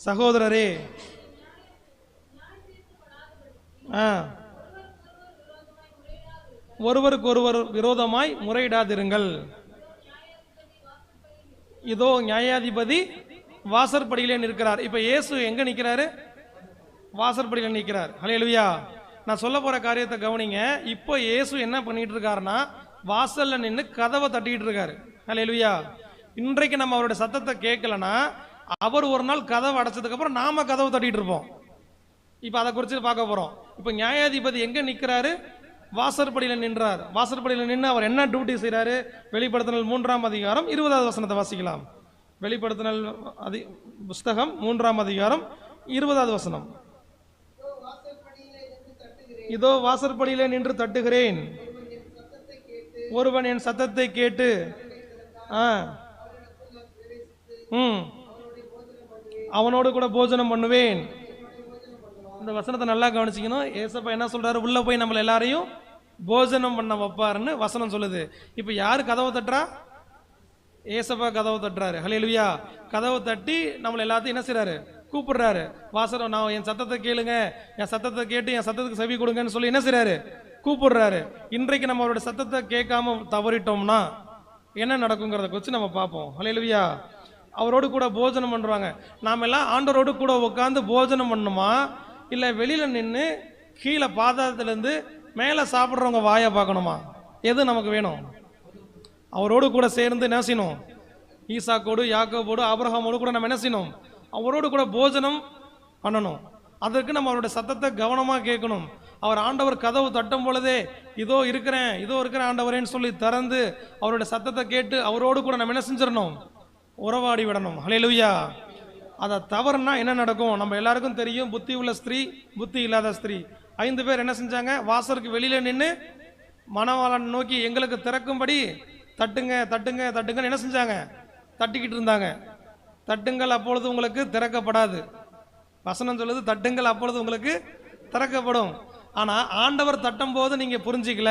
சகோதரரே. ஆ. ஒருவருக்கு ஒருவர் விரோதமாய் முறையிடாதிருங்கள். இதோ நியாயாதிபதி வாசற்படியிலே நிற்கிறார். இப்ப இயேசு எங்க நிற்கிறாரு வாசற்படியில நிற்கிறார் ஹalleluya நான் சொல்ல போற காரியத்தை கவனிங்க. இப்போ இயேசு என்ன பண்ணிட்டு இருக்காருன்னா வாசல்ல நின்று கதவை தட்டிட்டு இருக்காரு ஹalleluya இன்றைக்கு நம்ம அவருடைய சத்தத்தை கேட்கலன்னா அவர் ஒரு நாள் கதவை அடைச்சதுக்கு அப்புறம் நாம கதவை தட்டிட்டு இருப்போம். இப்போ அதை குறித்து பார்க்க போறோம். இப்போ நியாயாதிபதி எங்க நிற்கிறாரு வாசற்படியில் நின்றார். வாசற்படியில் நின்று அவர் என்ன டியூட்டி செய்கிறாரு வெளிப்படுத்தினல் மூன்றாம் அதிகாரம் இருபதாவது வசனத்தை வாசிக்கலாம். வெளிப்படுத்தினல் அதி புஸ்தகம் மூன்றாம் அதிகாரம் இருபதாவது வசனம். இதோ வாசற்படியில் நின்று தட்டுகிறேன். ஒருவன் என் சத்தத்தை கேட்டு ஆ ம். அவனோடு கூட போஜனம் பண்ணுவேன். இந்த வசனத்தை நல்லா கவனிச்சிக்கணும். ஏசப்பா என்ன சொல்கிறாரு உள்ளே போய் நம்மளை எல்லாரையும் போஜனம் பண்ண வைப்பாருன்னு வசனம் சொல்லுது. இப்போ யார் கதவை தட்டுறா? ஏசப்பா கதவை தட்டுறாரு. ஹalleluya. கதவை தட்டி நம்மளை எல்லாத்தையும் என்ன செய்கிறாரு கூப்பிடுறாரு. வாசனம் நான் என் சத்தத்தை கேளுங்க. என் சத்தத்தை கேட்டு என் சத்தத்துக்கு செவி கொடுங்கன்னு சொல்லி என்ன செய்கிறாரு கூப்பிடுறாரு. இன்றைக்கு நம்ம அவரோட சத்தத்தை கேட்காம தவறிட்டோம்னா என்ன நடக்குங்கிறத குறித்து நம்ம பார்ப்போம். ஹalleluya. அவரோடு கூட போஜனம் பண்ணுறாங்க நாம் எல்லாம் ஆண்டவரோடு கூட உட்காந்து போஜனம் பண்ணணுமா இல்லை வெளியில் நின்று கீழே பாதாளத்திலிருந்து மேலே சாப்பிட்றவங்க வாயை பார்க்கணுமா? எது நமக்கு வேணும்? அவரோடு கூட சேர்ந்து நேசினோம் ஈசாக்கோடு யாக்கோபோடு ஆபிரகாமோடு கூட நம்ம நினைசினோம் அவரோடு கூட போஜனம் பண்ணணும். அதற்கு நம்ம அவருடைய சத்தத்தை கவனமாக கேட்கணும். அவர் ஆண்டவர் கதவு தட்டும் பொழுதே இதோ இருக்கிறேன் இதோ இருக்கிறேன் ஆண்டவரேன்னு சொல்லி திறந்து அவருடைய சத்தத்தை கேட்டு அவரோடு கூட நம்ம என்ன செஞ்சிடணும்? உறவாடி விடணும். ஹalleluya. அதை தவறுனா என்ன நடக்கும்? நம்ம எல்லாருக்கும் தெரியும் புத்தி உள்ள ஸ்திரீ புத்தி இல்லாத ஸ்திரீ. ஐந்து பேர் என்ன செஞ்சாங்க? வாசருக்கு வெளியில் நின்று மணவாளன் நோக்கி எங்களுக்கு திறக்கும்படி தட்டுங்க தட்டுங்க தட்டுங்கன்னு என்ன செஞ்சாங்க? தட்டிக்கிட்டு இருந்தாங்க. தட்டுங்கள் அப்பொழுது உங்களுக்கு திறக்கப்படாது. வசனம் சொல்லுது தட்டுங்கள் அப்பொழுது உங்களுக்கு திறக்கப்படும். ஆனால் ஆண்டவர் தட்டும் போது நீங்கள் புரிஞ்சிக்கல.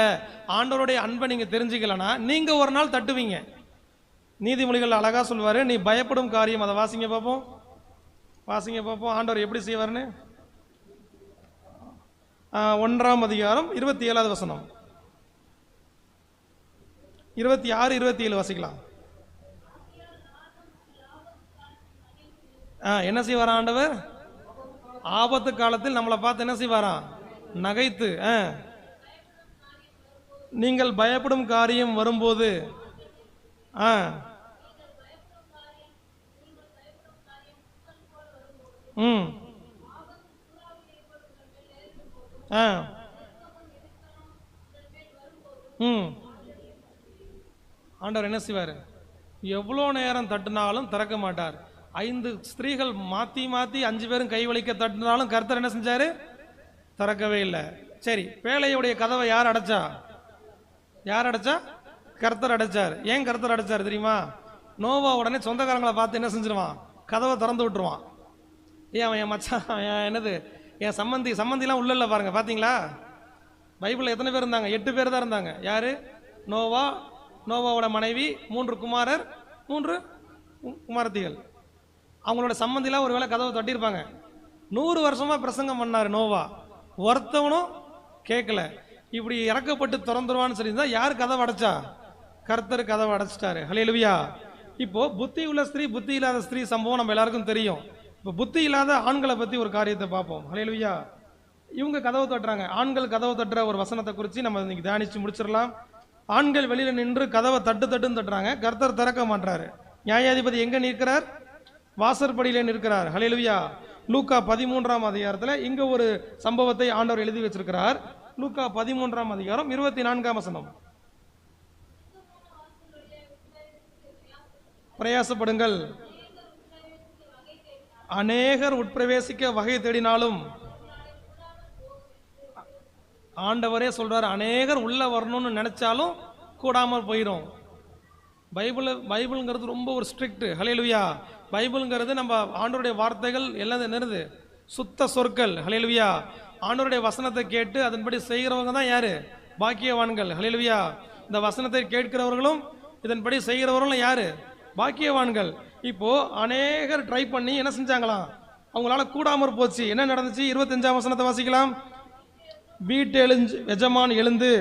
ஆண்டவருடைய அன்பை நீங்கள் தெரிஞ்சுக்கலன்னா நீங்கள் ஒரு நாள் தட்டுவீங்க. நீதிமொழிகள் அழகாக சொல்வார். நீ பயப்படும் காரியம். அதை வாசிங்க பார்ப்போம். வாசிங்க பார்ப்போம். ஆண்டவர் எப்படி செய்வார்னு ஒன்றாம் அதிகாரம் இருபத்தி ஏழாவது வசனம். இருபத்தி ஆறு இருபத்தி ஏழு வாசிக்கலாம். ஆ, என்ன செய்வாரா ஆண்டவர்? ஆபத்து காலத்தில் நம்மளை பார்த்து என்ன செய்வாராம் நகைத்து ஆ. நீங்கள் பயப்படும் காரியம் வரும்போது ஆ ம். ஆ. ம். ஆண்டவர் என்ன செய்வார்? எவ்வளோ நேரம் தட்டினாலும் திறக்க மாட்டார். ஐந்து ஸ்திரீகள் மாற்றி மாற்றி அஞ்சு பேரும் கை வலிக்க தட்டினாலும் கர்த்தர் என்ன செஞ்சார்? திறக்கவே இல்லை. சரி பேழையுடைய கதவை யார் அடைச்சா? யார் அடைச்சா? கர்த்தர் அடைச்சார். ஏன் கர்த்தர் அடைச்சார் தெரியுமா? நோவா உடனே சொந்தக்காரங்களை பார்த்து என்ன செஞ்சிருவான்? கதவை திறந்து விட்டுருவான். ஏன் அவன் என் மச்சான் என் என்னது? என் சம்மந்தி சம்மந்திலாம் உள்ள பாருங்கள் பாருங்க பார்த்தீங்களா பைபிளில் எத்தனை பேர் இருந்தாங்க? எட்டு பேர் தான் இருந்தாங்க. யார்? நோவா நோவாவோட மனைவி மூன்று குமாரர் மூன்று குமாரத்திகள். அவங்களோட சம்மந்திலாம் ஒரு வேளை கதவை தட்டியிருப்பாங்க. நூறு வருஷமாக பிரசங்கம் பண்ணாரு நோவா. ஒருத்தவனும் கேட்கல இப்படி இறக்கப்பட்டு திறந்துருவான்னு சொல்லியிருந்தா யார் கதவை அடைச்சா? கர்த்தர் கதவை அடைச்சிட்டாரு. ஹalleluya இப்போ புத்தி உள்ள ஸ்திரீ புத்தி இல்லாத ஸ்திரீ சம்பவம் நம்ம எல்லாருக்கும் தெரியும். இப்போ புத்தி இல்லாத ஆண்களை பத்தி ஒரு காரியத்தை பார்ப்போம். ஹalleluya இவங்க கதவு தட்டுறாங்க. ஆண்கள் கதவு தட்டுற ஒரு வசனத்தை குறித்து நம்ம இன்னைக்கு தியானிச்சு முடிச்சிடலாம். ஆண்கள் வெளியில நின்று கதவை தட்டு தட்டுன்னு தட்டுறாங்க. கர்த்தர் திறக்க மாட்டாரு நியாயாதிபதி எங்கே நிற்கிறார்? வாசற்படியில் நிற்கிறார். ஹalleluya லூக்கா பதிமூன்றாம் அதிகாரத்துல இங்க ஒரு சம்பவத்தை ஆண்டவர் எழுதி வச்சிருக்கிறார். லூக்கா பதிமூன்றாம் அதிகாரம் இருபத்தி நான்காம் வசனம். பிரயாசப்படுங்கள். அநேகர் உட்பிரவேசிக்க வகை தேடினாலும் ஆண்டவரே சொல்றாரு அநேகர் உள்ள வரணும்னு நினைச்சாலும் கூடாமல் போயிடும் பைபிள் பைபிள்ங்கிறது ரொம்ப ஒரு ஸ்ட்ரிக்ட். ஹலேலுயா பைபிள்ங்கிறது நம்ம ஆண்டவருடைய வார்த்தைகள் எல்லாம் என்னது? சுத்த சொற்கள். ஹலேலுயா ஆண்டவருடைய வசனத்தை கேட்டு அதன்படி செய்கிறவங்க தான் யாரு? பாக்கியவான்கள். ஹலேலுயா இந்த வசனத்தை கேட்கிறவர்களும் இதன்படி செய்கிறவர்களும் யாரு? பாக்கியவான்கள். இப்போ அநேகர் ட்ரை பண்ணி என்ன செஞ்சாங்களாம்? அவங்களால கூடாமற் போச்சு. என்ன நடந்துச்சு? இருபத்தஞ்சாம் வசனத்தை வாசிக்கலாம். வீட்டு எழுஞ்சு எஜமான் எழுந்து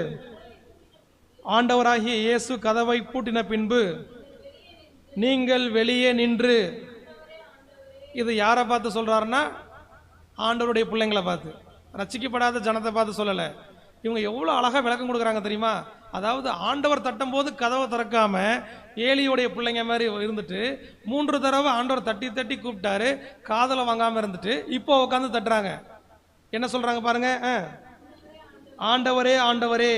ஆண்டவராகிய இயேசு கதவை பூட்டின பின்பு நீங்கள் வெளியே நின்று இது யாரை பார்த்து சொல்கிறாருன்னா ஆண்டவருடைய பிள்ளைங்களை பார்த்து. ரசிக்கப்படாத ஜனத்தை பார்த்து சொல்லலை. இவங்க எவ்வளோ அழகாக விளக்கம் கொடுக்குறாங்க தெரியுமா? அதாவது ஆண்டவர் தட்டும் போது கதவை திறக்காம ஏலியோடைய பிள்ளைங்க மாதிரி இருந்துட்டு மூன்று தடவை ஆண்டவர் தட்டி தட்டி கூப்பிட்டாரு காதலை வாங்காம இருந்துட்டு இப்போ உட்காந்து தட்டுறாங்க என்ன சொல்றாங்க பாருங்க ஆ. ஆண்டவரே ஆண்டவரே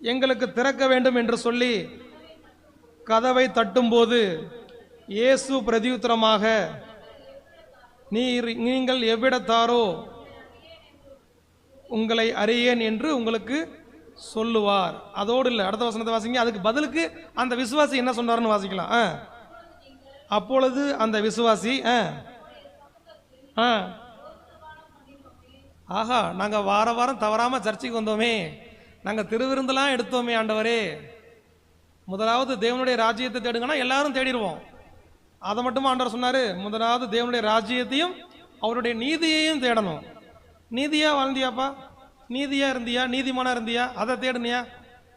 எங்களுக்கு திறக்க வேண்டும் என்று சொல்லி கதவை தட்டும்போது இயேசு பிரதியுத்தரமாக நீர் நீங்கள் எவ்விடத்தாரோ உங்களை அறியேன் என்று உங்களுக்கு சொல்லுவார். அதோடு இல்லை அடுத்த வசனத்தை வாசிங்க. அதுக்கு பதிலுக்கு அந்த விசுவாசி என்ன சொன்னார்னு வாசிக்கலாம். ஆ. அப்பொழுது அந்த விசுவாசி ஆ. ஆ. ஆஹா நாங்கள் வார வாரம் தவறாமல் சர்ச்சைக்கு வந்தோமே. நாங்கள் திருவிருந்தெல்லாம் எடுத்தோமே ஆண்டவரே. முதலாவது தேவனுடைய ராஜ்யத்தை தேடுங்கன்னா எல்லாரும் தேடிடுவோம். அதை மட்டும் ஆண்டவர் சொன்னார்? முதலாவது தேவனுடைய ராஜ்யத்தையும் அவருடைய நீதியையும் தேடணும். நீதியாக வாழ்ந்தியாப்பா? நீதியாக இருந்தியா? நீதிமானாக இருந்தியா? அதை தேடுனியா?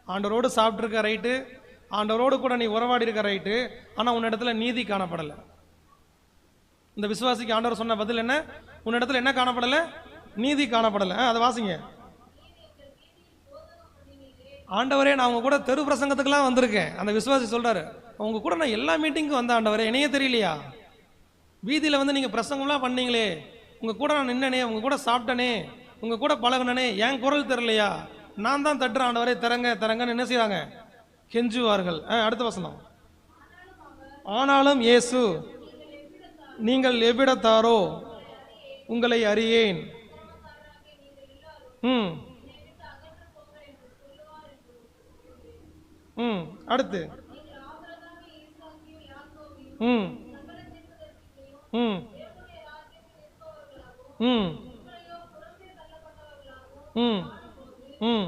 ஆண்டவரோடு சாப்பிட்ருக்க ரைட்டு ஆண்டவரோடு கூட நீ உறவாடி இருக்க ரைட்டு ஆனால் உன்னிடத்துல நீதி காணப்படலை. இந்த விசுவாசிக்கு ஆண்டவர் சொன்ன பதில் என்ன? உன்னிடத்துல என்ன காணப்படலை? நீதி காணப்படலை. ஆ, அதை வாசிங்க. ஆண்டவரே நான் உங்க கூட தெரு பிரசங்கத்துக்கெல்லாம் வந்திருக்கேன். அந்த விசுவாசி சொல்றாரு உங்க கூட நான் எல்லா மீட்டிங்க்கும் வந்த ஆண்டவரே என்னையே தெரியலையா? வீதியில் வந்து நீங்கள் பிரசங்கம்லாம் பண்ணீங்களே உங்கள் கூட நான் நின்னனே உங்கள் கூட சாப்பிட்டனே உங்கள் கூட பழகுனனே என் குரல் தெரிலையா நான் தான் தட்டுறேன் ஆண்டவரே திறங்க திறங்கன்னு என்ன செய்வாங்க கெஞ்சுவார்கள். ஆ, அடுத்த வசனம். ஆனாலும் இயேசு நீங்கள் எவ்விடத்தாரோ உங்களை அறியேன். ம். ம் அடுத்து. ம். ம். ம். ம் ம்.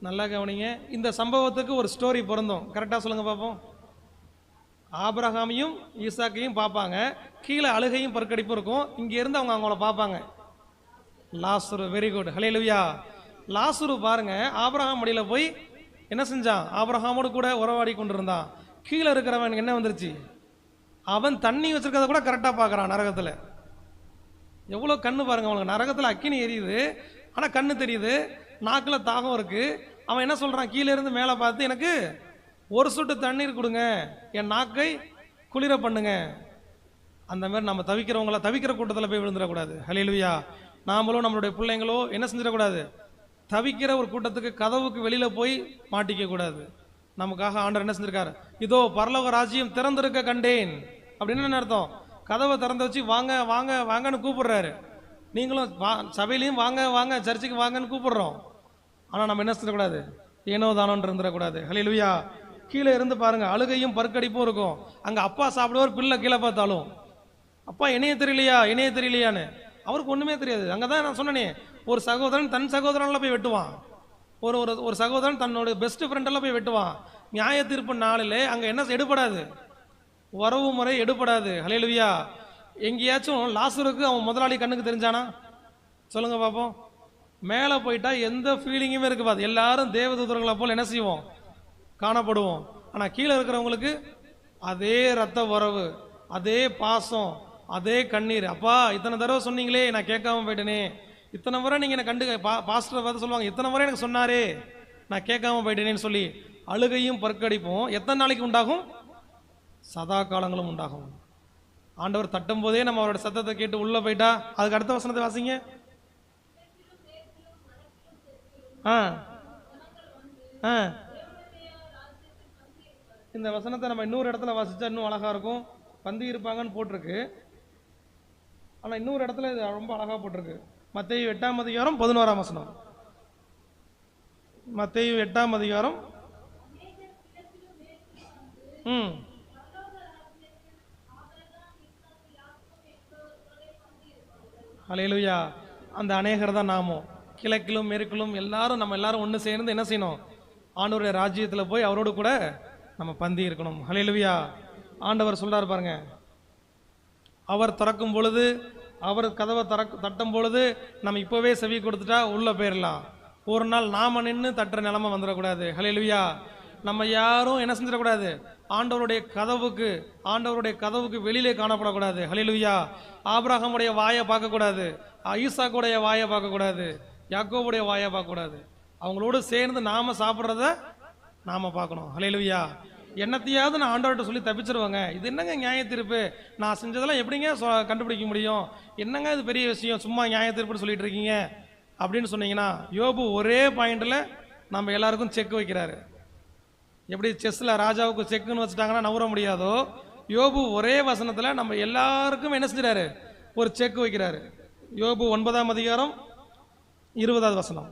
நல்லா கவனிங்க. இந்த சம்பவத்துக்கு ஒரு ஸ்டோரி பிறந்தோம் கரெக்டாக சொல்லுங்கள் பார்ப்போம் ஆபிரகாமையும் ஈசாக்கையும் பார்ப்பாங்க கீழே அழுகையும் பற்கடிப்பும் இருக்கும். இங்கேருந்து அவங்க அவங்கள பார்ப்பாங்க Lazarus very good hallelujah Lazarus பாருங்க. ஆபிரகாம் அடியில் போய் என்ன செஞ்சான்? ஆபிரகாமோடு கூட உறவாடி கொண்டிருந்தான். கீழே இருக்கிறவன் என்ன வந்துருச்சு? அவன் தண்ணி வச்சிருக்கிறத கூட கரெக்டாக பார்க்குறான் நரகத்தில். எவ்வளோ கண்ணு பாருங்க அவனுக்கு. நரகத்தில் அக்கினி எரியுது. ஆனால் கண்ணு தெரியுது. நாக்கில் தாகம் இருக்குது அவன் என்ன சொல்கிறான் கீழே இருந்து மேலே பார்த்து எனக்கு ஒரு சொட்டு தண்ணீர் கொடுங்க. என் நாக்கை குளிர பண்ணுங்க. அந்த மாதிரி நம்ம தவிக்கிறவங்கள தவிக்கிற கூட்டத்தில் போய் விழுந்துடக்கூடாது. ஹலிலுயா நாமளும் நம்மளுடைய பிள்ளைங்களோ என்ன செஞ்சிடக்கூடாது? தவிக்கிற ஒரு கூட்டத்துக்கு கதவுக்கு வெளியில் போய் மாட்டிக்க கூடாது. நமக்காக ஆண்டவர் என்ன செஞ்சிருக்காரு? இதோ பரலோக ராஜ்யம் திறந்திருக்க கண்டேன். அப்படின்னு என்ன அர்த்தம்? கதவை திறந்து வச்சு வாங்க வாங்க வாங்கன்னு கூப்பிடுறாரு. நீங்களும் வா சபையிலையும் வாங்க வாங்க சர்ச்சுக்கு வாங்கன்னு கூப்பிடுறோம். ஆனால் நம்ம என்ன செய்யக்கூடாது? ஏனோ தானோன்னு இருந்துடக்கூடாது. ஹலிலுயா கீழே இருந்து பாருங்க அழுகையும் பற்கடிப்பும் இருக்கும். அங்கே அப்பா சாப்பிடுவார் பிள்ளை கீழே பார்த்தாலும். அப்பா என்னைய தெரியலையா? என்னைய தெரியலையான்னு? அவருக்கு ஒன்றுமே தெரியாது. அங்கே தான் நான் சொன்னேனே ஒரு சகோதரன் தன் சகோதரனில் போய் வெட்டுவான். ஒரு ஒரு ஒரு சகோதரன் தன்னோட பெஸ்ட் ஃப்ரெண்டெல்லாம் போய் வெட்டுவான். நியாய தீர்ப்பு நாளில் அங்கே என்ன எடுபடாது? உறவு முறை எடுபடாது. ஹலேலுவியா எங்கேயாச்சும் லாசருக்கு அவன் முதலாளி கண்ணுக்கு தெரிஞ்சானா? சொல்லுங்க பார்ப்போம் மேலே போயிட்டா எந்த ஃபீலிங்குமே இருக்காது எல்லாரும் தேவதூதர்களை போல் என்ன செய்வோம்? காணப்படுவோம். ஆனால் கீழே இருக்கிறவங்களுக்கு அதே ரத்த உறவு அதே பாசம் அதே கண்ணீர். அப்பா இத்தனை தடவை சொன்னீங்களே நான் கேட்காம போயிட்டேனே. இத்தனை முறை நீங்கள் என்னை கண்டு பா பாஸ்டரை பார்த்து சொல்லுவாங்க இத்தனை முறை எனக்கு சொன்னாரே நான் கேட்காம போயிட்டேனேன்னு சொல்லி அழுகையும் பற்கடிப்பும் எத்தனை நாளைக்கு உண்டாகும்? சதா காலங்களும் உண்டாகும். ஆண்டவர் தட்டும் போதே நம்ம அவரோட சத்தத்தை கேட்டு உள்ளே போயிட்டா? அதுக்கு அடுத்த வசனத்தை வாசிங்க. ஆ. ஆ. இந்த வசனத்தை நம்ம இன்னொரு இடத்துல வாசிச்சா இன்னும் அழகா இருக்கும். பந்தி இருப்பாங்கன்னு போட்டிருக்கு. ஆனால் இன்னொரு இடத்துல இது ரொம்ப அழகா போட்டிருக்கு. மத்தேயு எட்டாம் அதிகாரம் பதினோராம் வசனம். மத்தேயு எட்டாம் அதிகாரம். ம். அலையலுயா அந்த அநேகர் தான் நாமும். கிழக்கிலும் மேற்கிலும் எல்லாரும் நம்ம எல்லாரும் ஒன்று சேர்ந்து என்ன செய்யணும்? ஆண்டவருடைய ராஜ்யத்தில் போய் அவரோடு கூட நம்ம பந்தி இருக்கணும். ஹலையலுவியா ஆண்டவர் சொல்கிறார் பாருங்க. அவர் திறக்கும் பொழுது அவர் கதவை திறக் தட்டும் பொழுது நம்ம இப்போவே செவி கொடுத்துட்டா உள்ளே போயிடலாம் ஒரு நாள் நாம நின்று தட்டுற நிலமை வந்துடக்கூடாது. ஹalleluya நம்ம யாரும் என்ன செஞ்சிடக்கூடாது? ஆண்டவருடைய கதவுக்கு ஆண்டவருடைய கதவுக்கு வெளியிலே காணப்படக்கூடாது. ஹலிலுயா ஆபிரகாமுடைய வாயை பார்க்கக்கூடாது. ஈசாக்குடைய வாயை பார்க்கக்கூடாது. யாக்கோவுடைய வாயை பார்க்கக்கூடாது. அவங்களோடு சேர்ந்து நாம சாப்பிட்றத நாம பார்க்கணும். ஹலிலுயா என்னத்தையாவது நான் ஆண்டவர்கிட்ட சொல்லி தப்பிச்சிருவாங்க. இது என்னங்க நியாய தீர்ப்பு? நான் செஞ்சதெல்லாம் எப்படிங்க கண்டுபிடிக்க முடியும்? என்னங்க இது பெரிய விஷயம்? சும்மா நியாய தீர்ப்புன்னு சொல்லிட்டு இருக்கீங்க? அப்படின்னு சொன்னீங்கன்னா யோபு ஒரே பாயிண்டில் நம்ம எல்லாருக்கும் செக் வைக்கிறாரு. எப்படி செஸ்ல ராஜாவுக்கு செக்குன்னு வச்சுட்டாங்கன்னா நவர முடியாதோ? யோபு ஒரே வசனத்தில் நம்ம எல்லாருக்கும் என்ன செஞ்சுறாரு ஒரு செக் வைக்கிறாரு. யோபு ஒன்பதாம் அதிகாரம் இருபதாவது வசனம்.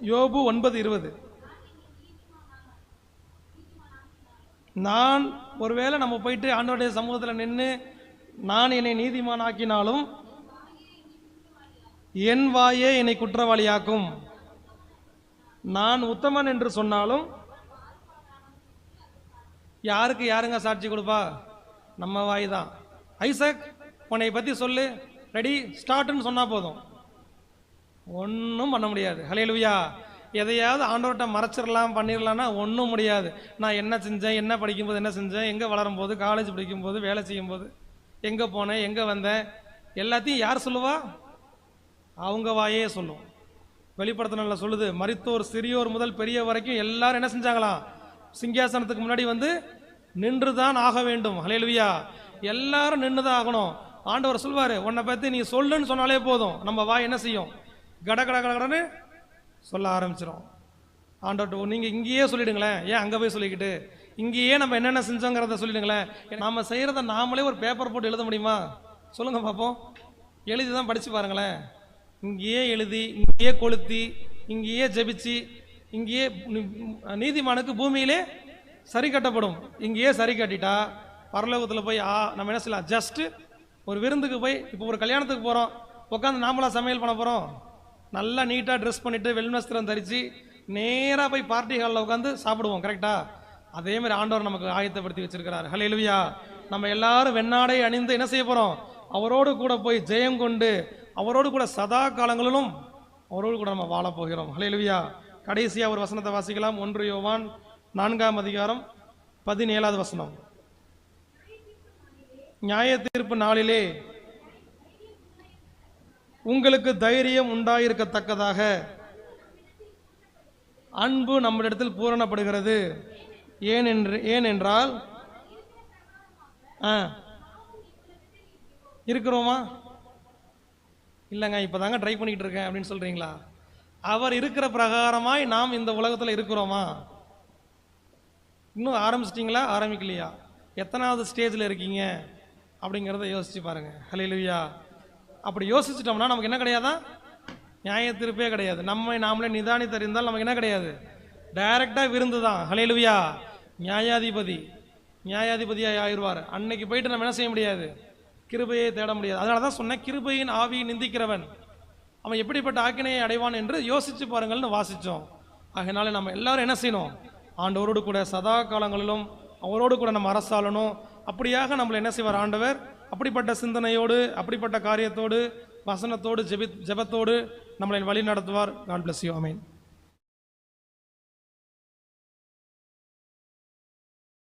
யோபு ஒன்பது இருபது. நான் ஒருவேளை நம்ம போயிட்டு ஆண்டோடைய சமூகத்தில் நின்று நான் என்னை நீதிமான் ஆக்கினாலும் என் வாயே என்னை குற்றவாளியாக்கும். நான் உத்தமன் என்று சொன்னாலும் யாருக்கு யாருங்க சாட்சி கொடுப்பா? நம்ம வாய் தான் ஐசக் உன்னை பற்றி சொல்லு. ரெடி ஸ்டார்ட்னு சொன்னால் போதும். ஒன்றும் பண்ண முடியாது. ஹalleluya. எதையாவது ஆண்டவர்கிட்ட மறைச்சிடலாம் பண்ணிடலாம்னா ஒன்றும் முடியாது. நான் என்ன செஞ்சேன் என்ன படிக்கும்போது என்ன செஞ்சேன் எங்கே வளரும் போது காலேஜ் படிக்கும்போது வேலை செய்யும்போது எங்கே போனேன் எங்கே வந்தேன் எல்லாத்தையும் யார் சொல்லுவா? அவங்க வாயே சொல்லும். வெளிப்படுத்தினால சொல்லுது மறித்தோர் சிறியோர் முதல் பெரிய வரைக்கும் எல்லாரும் என்ன செஞ்சாங்களாம் சிங்காசனத்துக்கு முன்னாடி வந்து நின்று தான் ஆக வேண்டும். ஹலேலுவியா எல்லாரும் நின்று தான் ஆகணும். ஆண்டவர் சொல்வாரு உன்னை பற்றி நீ சொல்லுன்னு சொன்னாலே போதும். நம்ம வாய் என்ன செய்யும்? கட கட கடன்னு சொல்ல ஆரம்பிச்சிடும் ஆண்டவர்கிட்ட நீங்கள் இங்கேயே சொல்லிடுங்களேன். ஏன் அங்கே போய் சொல்லிக்கிட்டு? இங்கேயே நம்ம என்னென்ன செஞ்சோங்கிறத சொல்லிடுங்களேன். நாம் செய்கிறத நாமளே ஒரு பேப்பர் போட்டு எழுத முடியுமா? சொல்லுங்கள் பார்ப்போம் எழுதி தான் படித்து பாருங்களேன். இங்கேயே எழுதி இங்கேயே கொளுத்தி இங்கேயே ஜபிச்சு இங்கேயே நீதிமானுக்கு பூமியிலே சரி கட்டப்படும். இங்கேயே சரி கட்டிட்டா பரலோகத்தில் போய் ஆ நம்ம என்ன செய்யலாம்? ஜஸ்ட்டு ஒரு விருந்துக்கு போய் இப்போ ஒரு கல்யாணத்துக்கு போகிறோம் உட்காந்து நாமளா சமையல் பண்ண போகிறோம் நல்லா நீட்டாக ட்ரெஸ் பண்ணிவிட்டு வெல்வஸ்திரம் தரித்து நேராக போய் பார்ட்டி ஹாலில் உட்காந்து சாப்பிடுவோம் கரெக்டாக அதே மாதிரி ஆண்டவர் நமக்கு ஆயத்தப்படுத்தி வச்சிருக்கிறார். ஹalleluya நம்ம எல்லாரும் வெண்ணாடை அணிந்து என்ன செய்ய போகிறோம் அவரோடு கூட போய் ஜெயம் கொண்டு அவரோடு கூட சதா காலங்களிலும் அவரோடு கூட நம்ம வாழப் போகிறோம். ஹalleluya கடைசியாக ஒரு வசனத்தை வாசிக்கலாம். ஒன்று யோவான் நான்காம் அதிகாரம் பதினேழாவது வசனம். நியாய தீர்ப்பு நாளிலே உங்களுக்கு தைரியம் உண்டாயிருக்கத்தக்கதாக. அன்பு நம்மிடத்தில் பூரணப்படுகிறது. ஏனென்று ஏனென்றால் ஆ இருக்கிறோமா? இல்லைங்க இப்போ தாங்க ட்ரை பண்ணிக்கிட்டு இருக்கேன் அப்படின்னு சொல்கிறீங்களா அவர் இருக்கிற பிரகாரமாய் நாம் இந்த உலகத்தில் இருக்கிறோமா? இன்னும் ஆரம்பிச்சிட்டிங்களா? ஆரம்பிக்கலையா? எத்தனாவது ஸ்டேஜில் இருக்கீங்க? அப்படிங்கிறத யோசிச்சு பாருங்க. ஹalleluya அப்படி யோசிச்சிட்டோம்னா நமக்கு என்ன கிடையாதா? நியாய தீர்ப்பே கிடையாது. நம்மை நாமளே நிதானித்தறிந்தால் நமக்கு என்ன கிடையாது? டைரக்டாக விருந்து தான். ஹalleluya நியாயாதிபதி. நியாயாதிபதியாக ஆயிடுவார். அன்னைக்கு போயிட்டு நம்ம என்ன செய்ய முடியாது? கிருபையை தேட முடியாது. அதனால தான் சொன்னேன் கிருபையின் ஆவி நிந்திக்கிறவன். அவன் எப்படிப்பட்ட ஆக்கினையை அடைவான் என்று யோசிச்சு பாருங்கள்னு வாசித்தோம் ஆகையினால நம்ம எல்லாரும் என்ன செய்யணும்? ஆண்டவரோடு கூட சதா காலங்களிலும் அவரோடு கூட நம்ம அரசாளணும். அப்படியாக நம்மளை என்ன செய்வார்? ஆண்டவர் அப்படிப்பட்ட சிந்தனையோடு அப்படிப்பட்ட காரியத்தோடு வசனத்தோடு ஜெபி ஜெபத்தோடு நம்மளை வழி நடத்துவார். God bless you Ameen